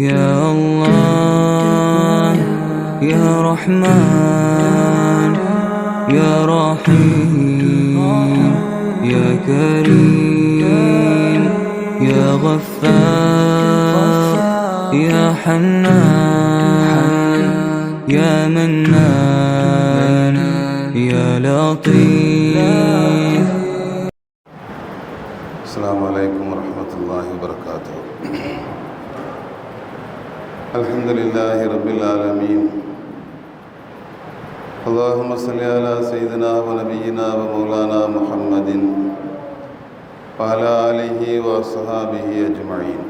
يا الله يا رحمن يا رحيم يا كريم يا غفار يا حنان يا منان يا لطيف. السلام عليكم ورحمة الله وبركاته. الحمد لله رب العالمين اللهم صل على سيدنا ونبينا ومولانا محمد وعلى آله وصحابه أجمعين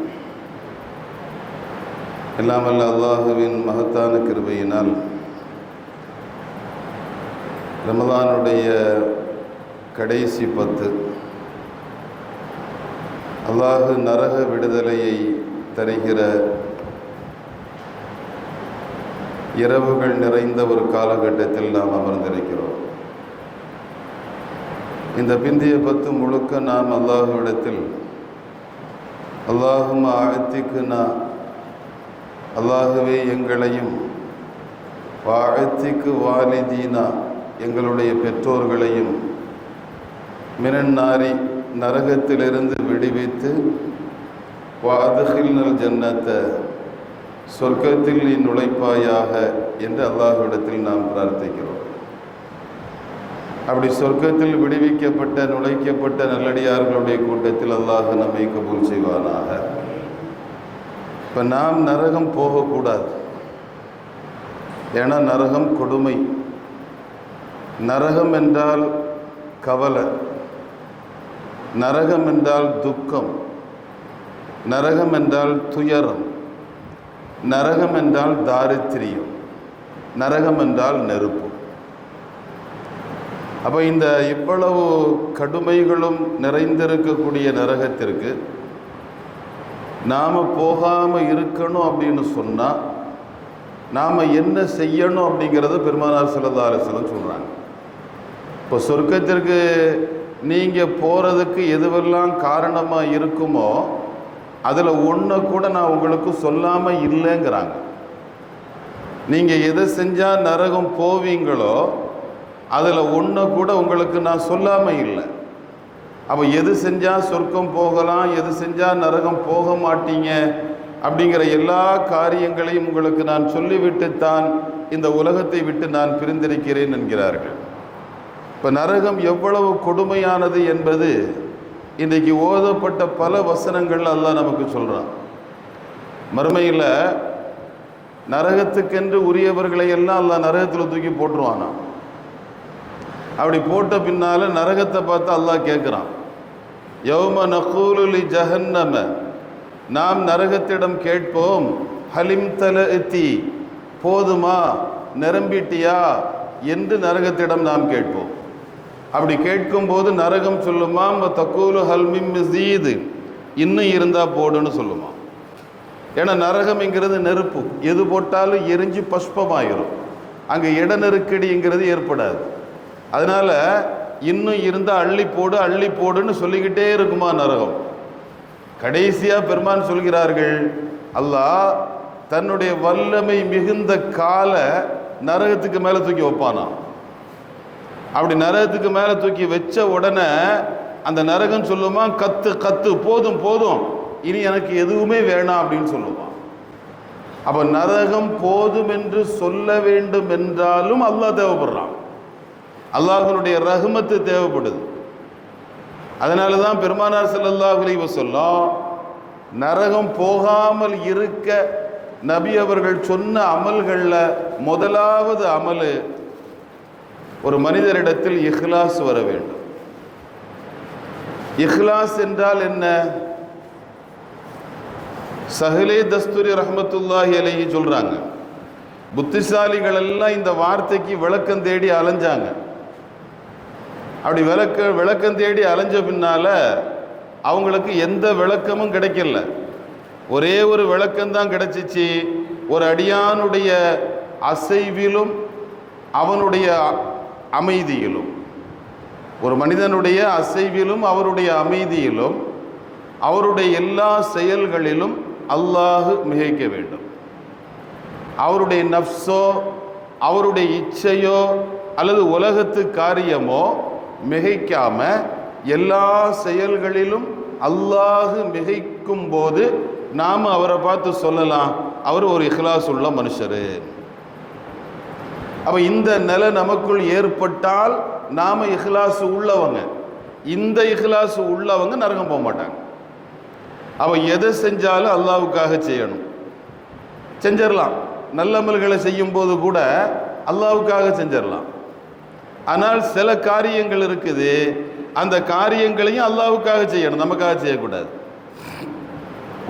எல்லாம் அல்ல அல்லாஹுவின் மகத்தான கிருபையினால் ரமதானுடைய கடைசி பத்து அல்லாஹு நரக விடுதலையை தருகிற இரவுகள் நிறைந்த ஒரு காலகட்டத்தில் நாம் அமர்ந்திருக்கிறோம். இந்த பிந்திய பத்து முழுக்க நாம் அல்லாஹுவிடத்தில் அல்லாஹும் ஆழ்த்திக்கு நான் அல்லாஹுவே எங்களையும் வாழ்த்திக்கு வாலிதீனா எங்களுடைய பெற்றோர்களையும் மினன்னாரி நரகத்திலிருந்து விடுவித்து வாதுகில் ஜன்னத்தை சொர்க்கத்தில் நீ நுழைப்பாயாக என்று அல்லாஹ்விடத்தில் நாம் பிரார்த்திக்கிறோம். அப்படி சொர்க்கத்தில் விடுவிக்கப்பட்ட நுழைக்கப்பட்ட நல்லடியார்களுடைய கூட்டத்தில் அல்லாஹ் நம்மை கபூல் செய்வானாக. இப்போ நாம் நரகம் போகக்கூடாது. ஏன்னா நரகம் கொடுமை. நரகம் என்றால் கவலை. நரகம் என்றால் துக்கம். நரகம் என்றால் துயரம். நரகம் என்றால் தாரித்திரியம் நரகம் என்றால் நெருப்பு. அப்போ இந்த இவ்வளவு கடுமைகளும் நிறைந்திருக்கக்கூடிய நரகத்திற்கு நாம் போகாமல் இருக்கணும் அப்படின்னு சொன்னால் நாம் என்ன செய்யணும் அப்படிங்கிறத பெருமானார் சிலதா அலிஸ்லம் சொல்கிறாங்க இப்போ சொர்க்கத்திற்கு நீங்கள் போகிறதுக்கு எதுவெல்லாம் காரணமாக இருக்குமோ அதில் ஒன்று கூட நான் உங்களுக்கு சொல்லாமல் இல்லைங்கிறாங்க. நீங்கள் எதை செஞ்சால் நரகம் போவீங்களோ அதில் ஒன்று கூட உங்களுக்கு நான் சொல்லாமல் இல்லை. அப்போ எது செஞ்சால் சொர்க்கம் போகலாம் எது செஞ்சால் நரகம் போக மாட்டீங்க அப்படிங்கிற எல்லா காரியங்களையும் உங்களுக்கு நான் சொல்லிவிட்டு தான் இந்த உலகத்தை விட்டு நான் பிரிந்திருக்கிறேன் என்கிறார்கள். இப்போ நரகம் எவ்வளவு கொடுமையானது என்பது இன்றைக்கு ஓதப்பட்ட பல வசனங்கள் அல்லாஹ் நமக்கு சொல்கிறான் மறுமையில் நரகத்துக்கென்று உரியவர்களை எல்லாம் அல்லாஹ் நரகத்தில் தூக்கி போட்டுருவானா? அப்படி போட்ட பின்னால் நரகத்தை பார்த்து அல்லாஹ் கேட்குறான் யௌம நகூலுலி ஜஹன்னம. நாம் நரகத்திடம் கேட்போம் ஹலிம் தல எத்தி போதுமா? நிரம்பிட்டியா? என்று நரகத்திடம் நாம் கேட்போம். அப்படி கேட்கும்போது நரகம் சொல்லுமா தக்கூலு ஹல்மிம் மிசீது. இன்னும் இருந்தால் போடுன்னு சொல்லுமா. ஏன்னா நரகம்ங்கிறது நெருப்பு. எது போட்டாலும் எரிஞ்சு பஷ்பமாயிரும். அங்கே இட நெருக்கடிங்கிறது ஏற்படாது. அதனால் இன்னும் இருந்தால் அள்ளி போடு அள்ளி போடுன்னு சொல்லிக்கிட்டே இருக்குமா நரகம். கடைசியாக பெருமான் சொல்கிறார்கள் அல்லாஹ் தன்னுடைய வல்லமை மிகுந்த காலை நரகத்துக்கு மேலே தூக்கி வைப்பானான் அப்படி நரகத்துக்கு மேலே தூக்கி வச்ச உடனே அந்த நரகம் சொல்லுமா கத்து கத்து போதும் போதும். இனி எனக்கு எதுவுமே வேணாம் அப்படின்னு சொல்லுவான் அப்போ நரகம் போதும் என்று சொல்ல வேண்டும் என்றாலும் அல்லாஹ் தேவைப்படுறான். அல்லாஹனுடைய ரகுமத்து தேவைப்படுது. அதனால தான் பெருமானார் ஸல்லல்லாஹு அலைஹி சொல்லும் நரகம் போகாமல் இருக்க நபி அவர்கள் சொன்ன அமல்களில் முதலாவது அமல் ஒரு மனிதரிடத்தில் இஹ்லாஸ் வர வேண்டும். இஹ்லாஸ் என்றால் என்ன? சஹலே தஸ்துரி ரஹமத்துல்லாஹி அலைஹி சொல்கிறாங்க புத்திசாலிகள் எல்லாம் இந்த வார்த்தைக்கு விளக்கம் தேடி அலைஞ்சாங்க. அப்படி விளக்க விளக்கம் தேடி அலைஞ்ச பின்னால அவங்களுக்கு எந்த விளக்கமும் கிடைக்கல. ஒரே ஒரு விளக்கம்தான் கிடைச்சிச்சு. ஒரு அடியானுடைய அசைவிலும் அவனுடைய அமைதியிலும். ஒரு மனிதனுடைய அசைவிலும் அவருடைய அமைதியிலும் அவருடைய எல்லா செயல்களிலும் அல்லாஹு மிகைக்க வேண்டும். அவருடைய நஃப்ஸோ அவருடைய இச்சையோ அல்லது உலகத்து காரியமோ மிகைக்காம எல்லா செயல்களிலும் அல்லாஹு மிகைக்கும் போது நாம் அவரை பார்த்து சொல்லலாம். அவர் ஒரு இஹ்லாஸ் உள்ள மனுஷரு. அப்போ இந்த நிலை நமக்குள் ஏற்பட்டால் நாம் இஹ்லாசு உள்ளவங்க. இந்த இஹ்லாசு உள்ளவங்க நரகம் போக மாட்டாங்க. அவள் எதை செஞ்சாலும் அல்லாவுக்காக செய்யணும். செஞ்சிடலாம் நல்லமல்களை செய்யும் போது கூட அல்லாவுக்காக செஞ்சிடலாம் ஆனால் சில காரியங்கள் இருக்குது. அந்த காரியங்களையும் அல்லாவுக்காக செய்யணும். நமக்காக செய்யக்கூடாது.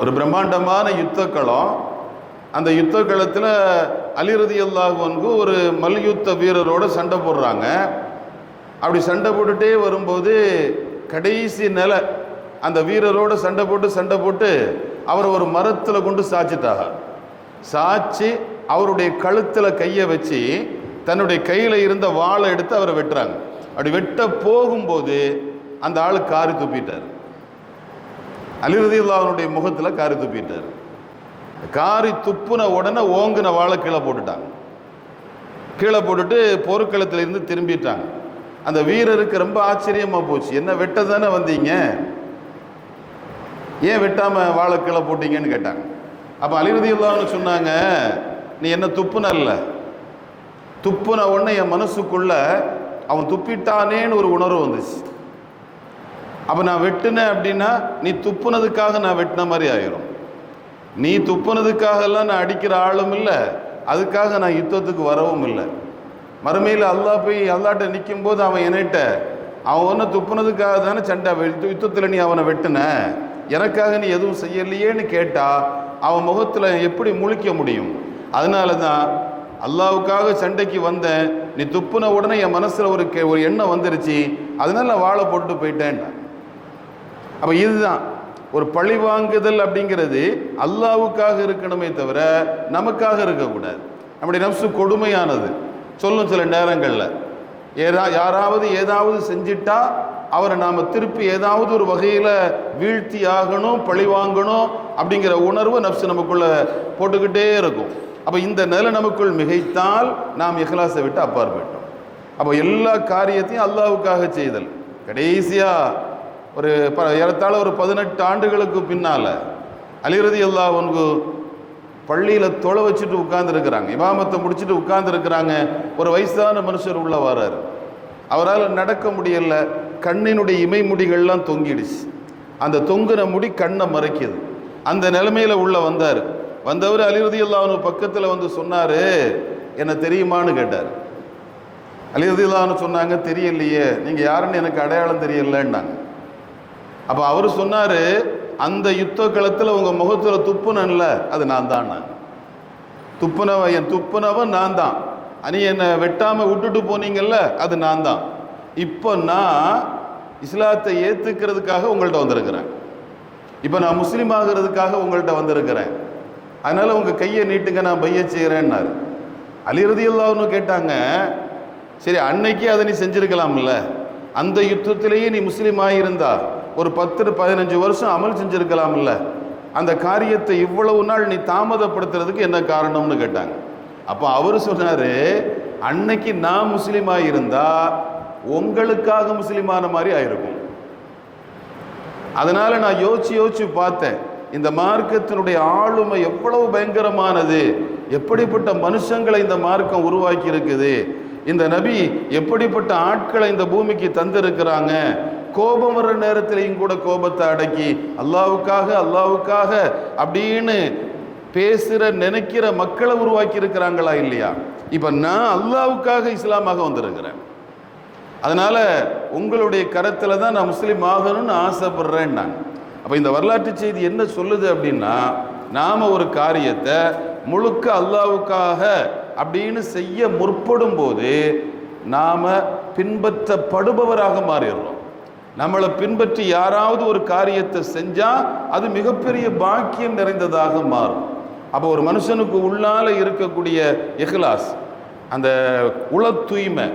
ஒரு பிரம்மாண்டமான யுத்த களம் அந்த யுத்த களத்தில் அலிரதி அல்லாஹுவன்கு ஒரு மல்யுத்த வீரரோட சண்டை போடுறாங்க. அப்படி சண்டை போட்டுட்டே வரும்போது கடைசி நிலை அந்த வீரரோட சண்டை போட்டு சண்டை போட்டு அவரை ஒரு மரத்தில் கொண்டு சாச்சிட்டாங்க சாச்சி அவருடைய கழுத்தில் கையை வச்சு தன்னுடைய கையில் இருந்த வாளை எடுத்து அவரை வெட்டுறாங்க. அப்படி வெட்ட போகும்போது அந்த ஆள் காரி துப்பிட்டார். அலிரதியுல்லாவுடைய முகத்தில் காரி துப்பிட்டார். காரி துப்புன உடனே ஓங்குன வாழை கீழே போட்டுட்டாங்க. கீழே போட்டுட்டு போர்க்களத்துல திரும்பிட்டாங்க. அந்த வீரருக்கு ரொம்ப ஆச்சரியமாக போச்சு. என்ன வெட்ட தானே வந்தீங்க? ஏன் வெட்டாமல் வாழை கீழே போட்டீங்கன்னு கேட்டாங்க. அப்போ அலிரதியுல்லான்னு சொன்னாங்க நீ என்ன துப்புனல்ல துப்புன உடனே என் மனசுக்குள்ள அவன் துப்பிட்டானேன்னு ஒரு உணர்வு வந்துச்சு. அப்போ நான் வெட்டினேன் அப்படின்னா நீ துப்புனதுக்காக நான் வெட்டின மாதிரி ஆயிரும். நீ துப்புனதுக்காகலாம் நான் அடிக்கிற ஆளும் இல்லை. அதுக்காக நான் யுத்தத்துக்கு வரவும் இல்லை. மறுமையில் அல்லாஹ் போய் அல்லாட்ட நிற்கும் போது அவன் என்னட்ட அவன் ஒன்று துப்புனதுக்காக தானே சண்டை யுத்தத்தில் நீ அவனை வெட்டின? எனக்காக நீ எதுவும் செய்யலையேன்னு கேட்டால் அவன் முகத்தில் எப்படி முழிக்க முடியும்? அதனால தான் அல்லாவுக்காக சண்டைக்கு வந்தேன். நீ துப்புன உடனே என் மனசில் ஒரு கே ஒரு எண்ணம் வந்துருச்சு. அதனால நான் வாழை போட்டு போயிட்டேன் அப்போ இதுதான். ஒரு பழி வாங்குதல் அப்படிங்கிறது அல்லாவுக்காக இருக்கணுமே தவிர நமக்காக இருக்கக்கூடாது. நம்முடைய நப்சு கொடுமையானது. சொல்லும் சில நேரங்களில். ஏதா யாராவது ஏதாவது செஞ்சிட்டா அவரை நாம் திருப்பி ஏதாவது ஒரு வகையில் வீழ்த்தி ஆகணும் பழி வாங்கணும் அப்படிங்கிற உணர்வு நப்சு நமக்குள்ள போட்டுக்கிட்டே இருக்கும். அப்போ இந்த நிலை நமக்குள் மிகைத்தால் நாம் இஹ்லாஸை விட்டு அப்பாற்பட்டோம். அப்போ எல்லா காரியத்தையும் அல்லாவுக்காக செய்தல். கடைசியாக ஒரு ப ஏறத்தாழ ஒரு பதினெட்டு ஆண்டுகளுக்கு பின்னால் அலிரதி அல்லா ஒன்று பள்ளியில் தொலை வச்சுட்டு உட்கார்ந்துருக்கிறாங்க. இமாமத்தை முடிச்சுட்டு உட்கார்ந்துருக்கிறாங்க. ஒரு வயசான மனுஷர் உள்ளே வராரு. அவரால் நடக்க முடியல. கண்ணினுடைய இமை முடிகள்லாம் தொங்கிடுச்சு. அந்த தொங்குன முடி கண்ணை மறைக்குது. அந்த நிலைமையில் உள்ளே வந்தார். வந்தவர் அலிரதி அல்லாஹ் பக்கத்தில் வந்து சொன்னார் என்ன தெரியுமான்னு கேட்டார். அலிரதி அல்லாஹ்னு சொன்னாங்க தெரியலையே. நீங்கள் யாருன்னு எனக்கு அடையாளம் தெரியலன்னாங்க. அப்போ அவர் சொன்னார் அந்த யுத்த களத்தில் உங்கள் முகத்தில் துப்புனன்ல அது நான் தான். நான் துப்புனவன் என் துப்புனவன் நான் தான். அனி என்னை வெட்டாமல் விட்டுட்டு போனீங்கல்ல அது நான் தான். இப்போ நான் இஸ்லாத்தை ஏற்றுக்கிறதுக்காக உங்கள்கிட்ட வந்திருக்கிறேன். இப்போ நான் முஸ்லீம் ஆகிறதுக்காக உங்கள்கிட்ட வந்திருக்கிறேன். அதனால் உங்கள் கையை நீட்டுங்க நான் பைய செய்கிறேன்னாரு அலிரதி எல்லாம்னு கேட்டாங்க சரி அன்னைக்கு அதை நீ செஞ்சிருக்கலாம்ல. அந்த யுத்தத்திலேயே நீ முஸ்லீம் ஆகியிருந்தா ஒரு பத்து பதினஞ்சு வருஷம் அமல் செஞ்சுருக்கலாம்ல. அந்த காரியத்தை இவ்வளவு நாள் நீ தாமதப்படுத்துறதுக்கு என்ன காரணம்னு கேட்டாங்க. அப்போ அவர் சொன்னார் அன்னைக்கு நான் முஸ்லீமாக இருந்தால் உங்களுக்காக முஸ்லீமான மாதிரி ஆயிருக்கும். அதனால நான் யோசிச்சு யோசிச்சு பார்த்தேன். இந்த மார்க்கத்தினுடைய ஆளுமை எவ்வளவு பயங்கரமானது. எப்படிப்பட்ட மனுஷங்களை இந்த மார்க்கம் உருவாக்கி இருக்குது இந்த நபி எப்படிப்பட்ட ஆட்களை இந்த பூமிக்கு தந்திருக்கிறாங்க. கோபம் வர்ற நேரத்திலையும் கூட கோபத்தை அடக்கி அல்லாவுக்காக அல்லாவுக்காக அப்படின்னு பேசுகிற நினைக்கிற மக்களை உருவாக்கி இருக்கிறாங்களா இல்லையா? இப்போ நான் அல்லாவுக்காக இஸ்லாமாக வந்திருக்கிறேன். அதனால் உங்களுடைய கரத்தில் தான் நான் முஸ்லீம் ஆகணும்னு ஆசைப்படுறேன் நான் அப்போ இந்த வரலாற்று செய்தி என்ன சொல்லுது அப்படின்னா நாம் ஒரு காரியத்தை முழுக்க அல்லாவுக்காக அப்படின்னு செய்ய முற்படும் போது நாம் பின்பற்றப்படுபவராக மாறிடுறோம். நம்மளை பின்பற்றி யாராவது ஒரு காரியத்தை செஞ்சால் அது மிகப்பெரிய பாக்கியம் நிறைந்ததாக மாறும். அப்போ ஒரு மனுஷனுக்கு உள்ளால இருக்கக்கூடிய இஹ்லாஸ் அந்த உள தூய்மை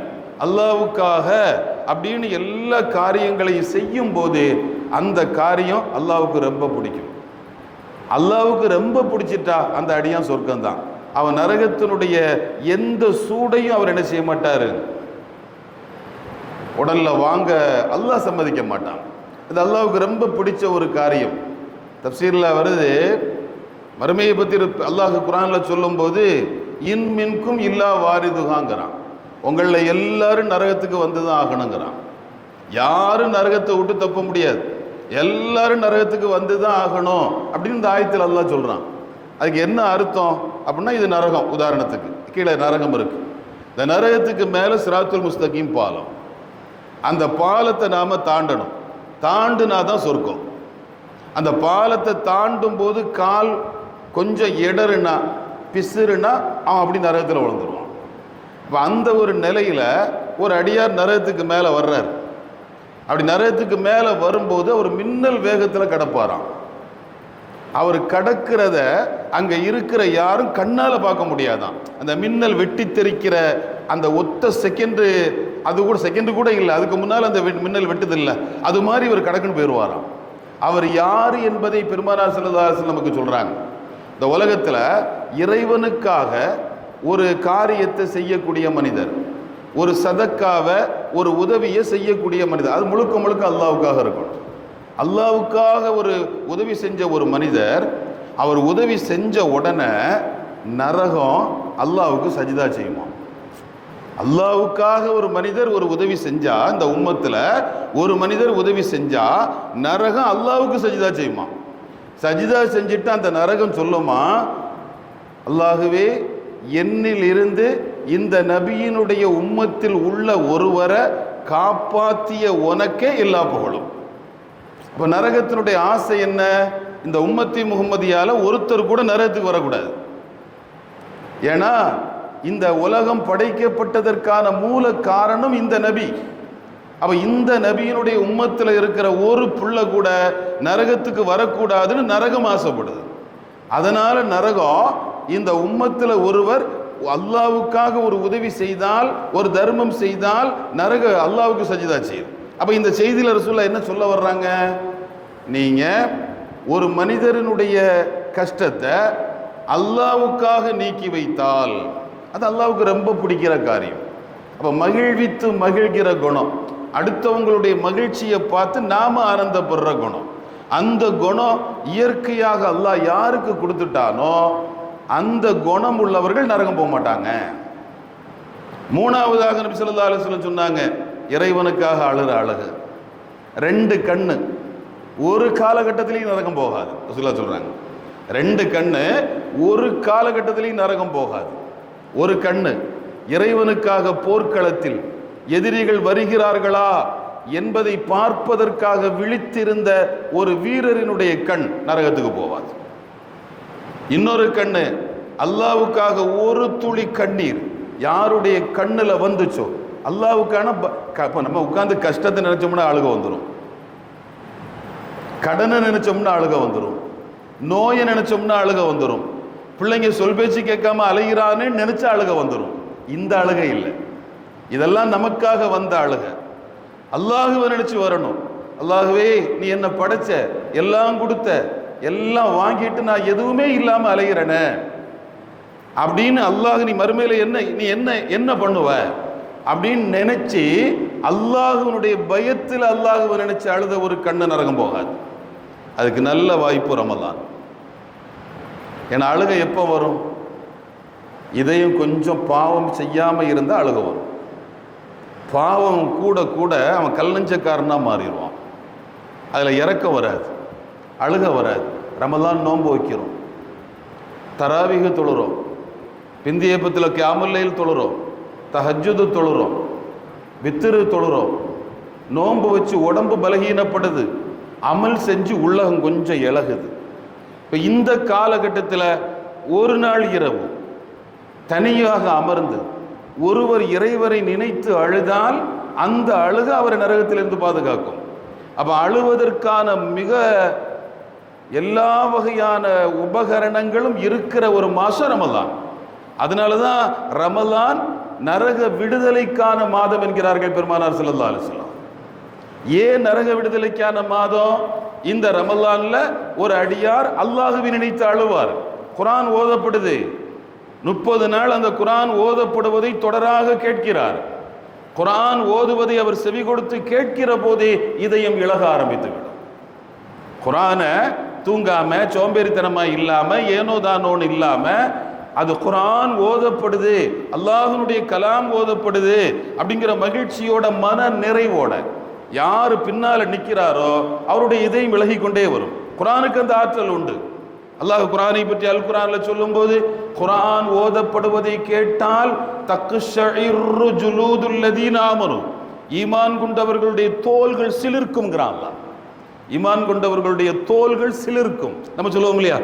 அல்லாவுக்காக அப்படின்னு எல்லா காரியங்களையும் செய்யும் போது அந்த காரியம் அல்லாவுக்கு ரொம்ப பிடிக்கும். அல்லாவுக்கு ரொம்ப பிடிச்சிட்டா அந்த அடியான் சொர்க்கம்தான். அவன் நரகத்தினுடைய எந்த சூடையும் அவர் என்ன செய்ய மாட்டாரு? உடலில் வாங்க அல்லாஹ் சம்மதிக்க மாட்டான். இது அல்லாவுக்கு ரொம்ப பிடிச்ச ஒரு காரியம். தப்சீரில் வருது மறுமையை பற்றி அல்லாஹ் குரானில் சொல்லும்போது இன் மின்கும் இல்லா வாரிதுகாங்கிறான் உங்களில் எல்லாரும் நரகத்துக்கு வந்து தான் ஆகணுங்கிறான். யாரும் நரகத்தை விட்டு தப்ப முடியாது. எல்லாரும் நரகத்துக்கு வந்து தான் ஆகணும் அப்படின்னு இந்த ஆயத்தில் அல்லாஹ் சொல்கிறான் அதுக்கு என்ன அர்த்தம்? அப்படின்னா இது நரகம் உதாரணத்துக்கு. கீழே நரகம் இருக்குது இந்த நரகத்துக்கு மேலே சிராத்துல் முஸ்தகீம் பாலம். அந்த பாலத்தை நாம் தாண்டணும். தாண்டுனா தான் சொர்க்கம். அந்த பாலத்தை தாண்டும் போது கால் கொஞ்சம் இடருனா பிசுறுனா அவன் அப்படி நரகத்தில் விழுந்துருவான். இப்போ அந்த ஒரு நிலையில் ஒரு அடியார் நரகத்துக்கு மேலே வர்றார். அப்படி நரகத்துக்கு மேலே வரும்போது அவர் மின்னல் வேகத்தில் கிடப்பாராம். அவர் கடக்கிறத அங்கே இருக்கிற யாரும் கண்ணால் பார்க்க முடியாதான். அந்த மின்னல் வெட்டி தெறிக்கிற அந்த ஒத்த செகண்டு அது கூட செகண்டு கூட இல்லை. அதுக்கு முன்னால் அந்த வெ- மின்னல் வெட்டுதில்லை. அது மாதிரி இவர் கடக்குன்னு போயிடுவாராம் அவர் யார் என்பதை பெருமானார் செல்லதாசன் நமக்கு சொல்கிறாங்க இந்த உலகத்தில் இறைவனுக்காக ஒரு காரியத்தை செய்யக்கூடிய மனிதர் ஒரு சதக்காவை ஒரு உதவியை செய்யக்கூடிய மனிதர் அது முழுக்க முழுக்க அல்லாவுக்காக இருக்கும் அல்லாவுக்காக ஒரு உதவி செஞ்ச ஒரு மனிதர் அவர் உதவி செஞ்ச உடனே நரகம் அல்லாவுக்கு சஜிதா செய்யுமா அல்லாவுக்காக ஒரு மனிதர் ஒரு உதவி செஞ்சா இந்த உம்மத்தில் ஒரு மனிதர் உதவி செஞ்சா நரகம் அல்லாவுக்கு சஜிதா செய்யுமா? சஜிதா செஞ்சுட்டு அந்த நரகம் சொல்லுமா? அல்லாகவே என்னில் இருந்து இந்த நபியினுடைய உம்மத்தில் உள்ள ஒருவரை காப்பாற்றிய உனக்கே எல்லா புகழும். இப்போ நரகத்தினுடைய ஆசை என்ன? இந்த உம்மத்தி முகமதியால் ஒருத்தர் கூட நரகத்துக்கு வரக்கூடாது. ஏன்னா இந்த உலகம் படைக்கப்பட்டதற்கான மூல காரணம் இந்த நபி. அப்போ இந்த நபியினுடைய உம்மத்தில் இருக்கிற ஒரு புள்ள கூட நரகத்துக்கு வரக்கூடாதுன்னு நரகம் ஆசைப்படுது. அதனால நரகம் இந்த உம்மத்தில் ஒருவர் அல்லாவுக்காக ஒரு உதவி செய்தால் ஒரு தர்மம் செய்தால் நரக அல்லாவுக்கு சஜிதா செய்யும். அப்போ இந்த செய்தியில் ரசூல்லா என்ன சொல்ல வர்றாங்க? நீங்க ஒரு மனிதரினுடைய கஷ்டத்தை அல்லாவுக்காக நீக்கி வைத்தால் அது அல்லாவுக்கு ரொம்ப பிடிக்கிற காரியம். அப்போ மகிழ்வித்து மகிழ்கிற குணம். அடுத்தவங்களுடைய மகிழ்ச்சியை பார்த்து நாம ஆனந்தப்படுற குணம். அந்த குணம் இயற்கையாக அல்லாஹ் யாருக்கு கொடுத்துட்டானோ அந்த குணம் உள்ளவர்கள் நரகம் போக மாட்டாங்க. மூணாவதாக நபி ஸல்லல்லாஹு அலைஹி சொன்னாங்க இறைவனுக்காக அழுற அழகு. ரெண்டு கண்ணு ஒரு காலகட்டத்திலையும் நரகம் போகாது. ரசூலுல்லாஹ் சொல்கிறாங்க ரெண்டு கண்ணு ஒரு காலகட்டத்திலையும் நரகம் போகாது. ஒரு கண்ணு. இறைவனுக்காக போர்க்களத்தில் எதிரிகள் வருகிறார்களா என்பதை பார்ப்பதற்காக விழித்திருந்த ஒரு வீரரினுடைய கண் நரகத்துக்கு போவாது இன்னொரு கண்ணு அல்லாவுக்காக ஒரு துளி கண்ணீர் யாருடைய கண்ணுல வந்துச்சோ அல்லாவுக்கான ப- க- நம்ம உட்காந்து கஷ்டத்தை நினைச்சோம்னா அழுக வந்துடும் கடனை நினைச்சோம்னா அழுக வந்துடும் நோயை நினைச்சோம்னா அழுக வந்துடும் பிள்ளைங்க சொல் பேச்சு கேட்காம அழுகிறான்னு நினைச்ச அழுக வந்துடும் இந்த அழுகை இல்லை. இதெல்லாம் நமக்காக வந்த அழுக. அல்லாஹுவை நினைச்சு வரணும். அல்லாஹுவே நீ என்ன படைச்ச? எல்லாம் கொடுத்த. எல்லாம் வாங்கிட்டு நான் எதுவுமே இல்லாம அலைகிறேனே அப்படின்னு அல்லாஹ் நீ மறுமையில என்ன நீ என்ன என்ன பண்ணுவ? அப்படின்னு நினைச்சு அல்லாஹுனுடைய பயத்தில் அல்லாஹுவை நினைச்சு அழுத ஒரு கண்ணு நரகம் போகாது. அதுக்கு நல்ல வாய்ப்பு ரமலான். ஏன்னா அழுகை எப்போ வரும்? இதையும் கொஞ்சம் பாவம் செய்யாமல் இருந்தால் அழுக வரும். பாவம் கூட கூட அவன் கல்லஞ்சக்காரனாக மாறிடுவான். அதில் இறக்க வராது. அழுக வராது. ரமதான் நோன்பு வைக்கிறோம். தராவிக தொழுறோம் பிந்தியப்பத்தில் கியாமுல்லையில் தொழுறோம் தஹஜுது தொழுறோம் வித்திரு தொழுறோம் நோன்பு வச்சு உடம்பு பலகீனப்படுது. அமல் செஞ்சு உள்ளகம் கொஞ்சம் இழகுது இப்போ இந்த காலகட்டத்தில் ஒரு நாள் இரவு தனியாக அமர்ந்து ஒருவர் இறைவரை நினைத்து அழுதால் அந்த அழுக அவரை நரகத்திலிருந்து பாதுகாக்கும். அப்போ அழுவதற்கான மிக எல்லா வகையான உபகரணங்களும் இருக்கிற ஒரு மாதம் ரமலான். அதனால தான் ரமலான் நரக விடுதலைக்கான மாதம் என்கிறார்கள் பெருமானார் ஸல்லல்லாஹு அலைஹி ஏன் நரக விடுதலைக்கான மாதம்? இந்த ரமலான்ல ஒரு அடியார் அல்லாஹுவை நினைத்து அழுவார். குரான் ஓதப்படுது. முப்பது நாள் அந்த குரான் ஓதப்படுவதை தொடராக கேட்கிறார். குரான் ஓதுவதை அவர் செவி கொடுத்து கேட்கிற போதே இதயம் இழக ஆரம்பித்துவிடும். குரானை தூங்காம சோம்பேறித்தனமா இல்லாம ஏனோ தானோன்னு இல்லாம அது குரான் ஓதப்படுது. அல்லாஹனுடைய கலாம் ஓதப்படுது. அப்படிங்கிற மகிழ்ச்சியோட மன நிறைவோட. யார் பின்னால நிற்கிறாரோ அவருடைய இதயம் விலகி கொண்டே வரும். குரானுக்கு அந்த ஆற்றல் உண்டு. அல்லாஹ் குரானை பற்றி அல் குரான்ல சொல்லும்போது குரான் ஓதப்படுவதை கேட்டால் தக்கு ஈமான் கொண்டவர்களுடைய தோள்கள் சிலிர்க்கும்ங்கிறான் ஈமான் கொண்டவர்களுடைய தோள்கள் சிலிர்க்கும். நம்ம சொல்லுவோம் இல்லையா?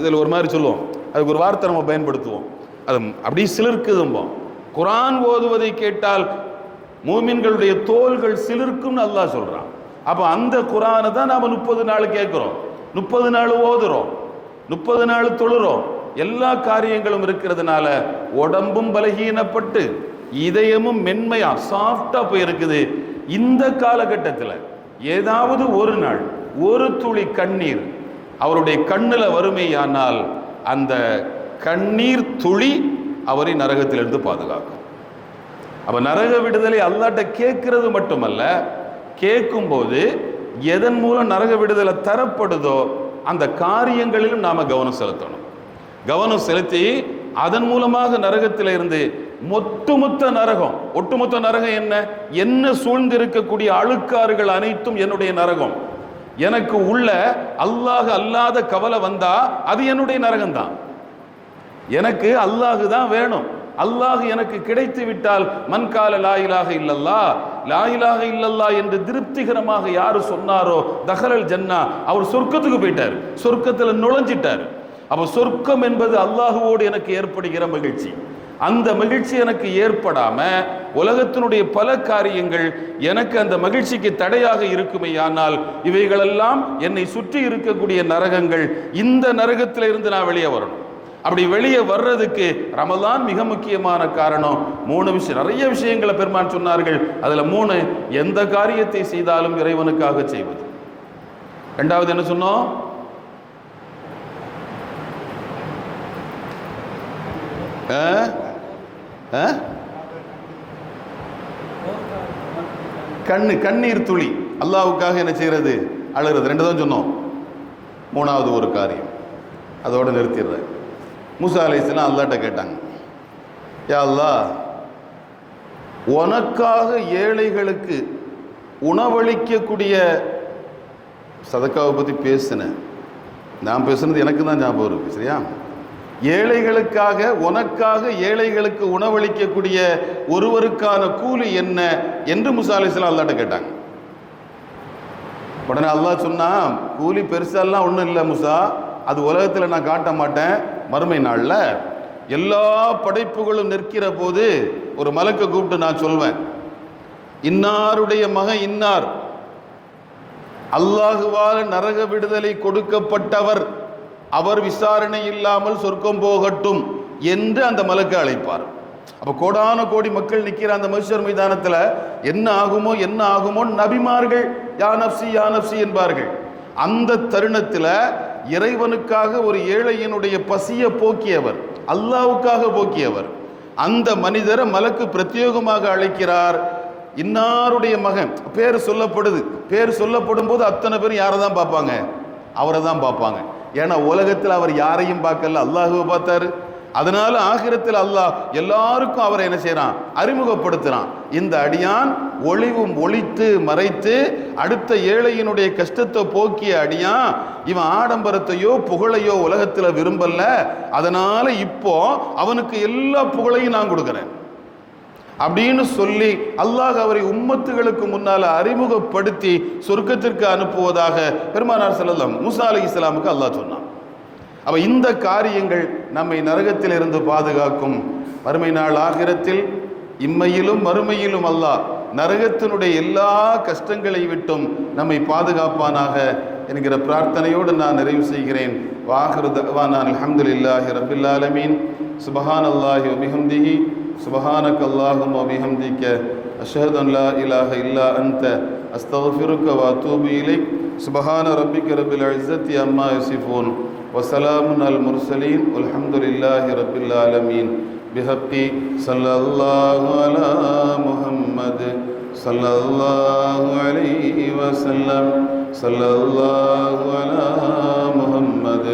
இதில் ஒரு மாதிரி சொல்லுவோம். அதுக்கு ஒரு வார்த்தை நம்ம பயன்படுத்துவோம். அது அப்படியே சிலிர்க்குதும்போம். குரான் ஓதுவதை கேட்டால் மூமின்களுடைய தோள்கள் சிலிர்க்கும்னு அல்லாஹ் சொல்கிறான் அப்போ அந்த குரானை தான் நாம் முப்பது நாள் கேட்குறோம். முப்பது நாள் ஓதுறோம். முப்பது நாள் தொழுறோம். எல்லா காரியங்களும் இருக்கிறதுனால உடம்பும் பலகீனப்பட்டு இதயமும் மென்மையா சாஃப்டா போயிருக்குது. இந்த காலகட்டத்தில் ஏதாவது ஒரு நாள் ஒரு துளி கண்ணீர் அவருடைய கண்ணில் வறுமையானால் அந்த கண்ணீர் துளி அவரை நரகத்திலிருந்து பாதுகாக்கும். அப்ப நரக விடுதலை அல்லாட்ட கேட்கறது மட்டுமல்ல கேட்கும்போது எதன் மூலம் நரக விடுதலை தரப்படுதோ அந்த காரியங்களிலும் நாம கவனம் செலுத்தணும். கவனம் செலுத்தி அதன் மூலமாக நரகத்தில் இருந்து ஒட்டுமொத்த நரகம் ஒட்டுமொத்த நரகம் என்ன? என்ன சூழ்ந்து இருக்கக்கூடிய அழுக்காறுகள் அனைத்தும் என்னுடைய நரகம். எனக்கு உள்ள அல்லாஹ் அல்லாத கவலை வந்தா அது என்னுடைய நரகம்தான். எனக்கு அல்லாஹு தான் வேணும். அல்லாஹ் எனக்கு கிடைத்து விட்டால் மண்கால லாயிலாக இல்லல்லா லாயிலாக இல்லல்லா என்று திருப்திகரமாக யாரு சொன்னாரோ தஹலல் ஜன்னா அவர் சொர்க்கத்துக்கு போயிட்டார். சொர்க்கத்தில் நுழைஞ்சிட்டார். அப்போ சொர்க்கம் என்பது அல்லாஹுவோடு எனக்கு ஏற்படுகிற மகிழ்ச்சி. அந்த மகிழ்ச்சி எனக்கு ஏற்படாம உலகத்தினுடைய பல காரியங்கள் எனக்கு அந்த மகிழ்ச்சிக்கு தடையாக இருக்குமேயானால் இவைகளெல்லாம் என்னை சுற்றி இருக்கக்கூடிய நரகங்கள் இந்த நரகத்திலிருந்து நான் வெளியே வரணும். அப்படி வெளியே வர்றதுக்கு ரமதான் மிக முக்கியமான காரணம். மூணு விஷயம் நிறைய விஷயங்களை பெருமான் சொன்னார்கள். அதில் மூணு எந்த காரியத்தை செய்தாலும் இறைவனுக்காக செய்வது. ரெண்டாவது என்ன சொன்னோம்? ஆ? ஆ? கண்ணு கண்ணீர் துளி. அல்லாவுக்காக என்ன செய்யறது? அழுகிறது ரெண்டு தான் சொன்னோம். மூணாவது ஒரு காரியம். அதோடு நிறுத்திடுறேன். மூசா அலிஸ்லாம் அல்லாட்ட கேட்டாங்க யா அல்லா உனக்காக ஏழைகளுக்கு உணவளிக்கக்கூடிய சதக்காவை பற்றி பேசினேன். நான் பேசுனது எனக்கு தான் ஞாபகம் இருக்கு சரியா? ஏழைகளுக்காக உனக்காக ஏழைகளுக்கு உணவளிக்கக்கூடிய ஒருவருக்கான கூலி என்ன? என்று முசா அலிஸ்லாம் அல்லாட்ட கேட்டாங்க. உடனே அல்லாஹ் சொன்னா கூலி பெருசாலாம் ஒன்றும் இல்லை முசா. அது உலகத்தில் நான் காட்ட மாட்டேன். மறுமை நாளில் எல்லா படைப்புகளும் நிற்கிற போது ஒரு மலக்கை கூப்பிட்டு நான் சொல்வேன். இன்னாருடைய மகன் இன்னார். அல்லாஹுவால் நரக விடுதலை கொடுக்கப்பட்டவர். அவர் விசாரணை இல்லாமல் சொர்க்கம் போகட்டும் என்று அந்த மலக்கு அழைப்பார். அப்ப கோடான கோடி மக்கள் நிக்கிற அந்த மனுஷர் மைதானத்துல என்ன ஆகுமோ என்ன ஆகுமோ நபிமார்கள் யானப்சி யானப்சி என்பார்கள். அந்த தருணத்தில் இறைவனுக்காக ஒரு ஏழையினுடைய பசியை போக்கியவர் அல்லாவுக்காக போக்கியவர். அந்த மனிதரை மலக்கு பிரத்யேகமாக அழைக்கிறார். இன்னாருடைய மகன் பேர் சொல்லப்படுது. பேர் சொல்லப்படும் போது அத்தனை பேரும் யாரை தான் பார்ப்பாங்க? அவரை தான் பார்ப்பாங்க. ஏன்னா உலகத்தில் அவர் யாரையும் பார்க்கல அல்லாஹுவை பார்த்தாரு. அதனால ஆகிரத்தில் அல்லாஹ் எல்லாருக்கும் அவரை என்ன செய்கிறான் அறிமுகப்படுத்துறான். இந்த அடியான் ஒளிவும் ஒழித்து மறைத்து அடுத்த ஏழையினுடைய கஷ்டத்தை போக்கிய அடியான் இவன் ஆடம்பரத்தையோ புகழையோ உலகத்தில் விரும்பல. அதனால இப்போ அவனுக்கு எல்லா புகழையும் நான் கொடுக்குறேன். அப்படின்னு சொல்லி அல்லாஹ் அவரை உம்மத்துகளுக்கு முன்னால அறிமுகப்படுத்தி சொர்க்கத்திற்கு அனுப்புவதாக பெருமானார் செல்லலாம் மூசா அலி இஸ்லாமுக்கு அல்லாஹ் சொன்னான். அப்போ இந்த காரியங்கள் நம்மை நரகத்திலிருந்து பாதுகாக்கும். மறுமை நாள் ஆகிரத்தில் இம்மையிலும் மறுமையிலும் அல்லாஹ் நரகத்தினுடைய எல்லா கஷ்டங்களை விட்டும் நம்மை பாதுகாப்பானாக என்கிற பிரார்த்தனையோடு நான் நிறைவு செய்கிறேன். வாஹிருதவானான் அலமதுல்லாஹி ரபில்லாலமீன் சுபஹான் அல்லாஹி ஒபிஹம்திஹி சுபஹானக் அல்லாஹும் ஒபிஹம்திக்க அஷஹத் அல்லா இலாஹ இல்லா அந்த அஸ்தஃபிருக்க வாத்தூபி இலை சுபஹான ரப்பிக்க ரபில் அஸ்ஸத்தி அம்மா யசிஃபூன். وسلام على المرسلين والحمد لله رب العالمين. بحق صلى الله على محمد صلى الله عليه وسلم. صلى الله على محمد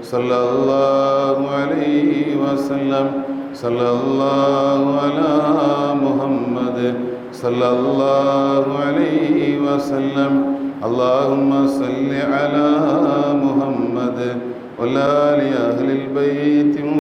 صلى الله عليه وسلم. صلى الله على محمد صلى الله عليه وسلم. اللهم صل على محمد. ولا لأهل البيت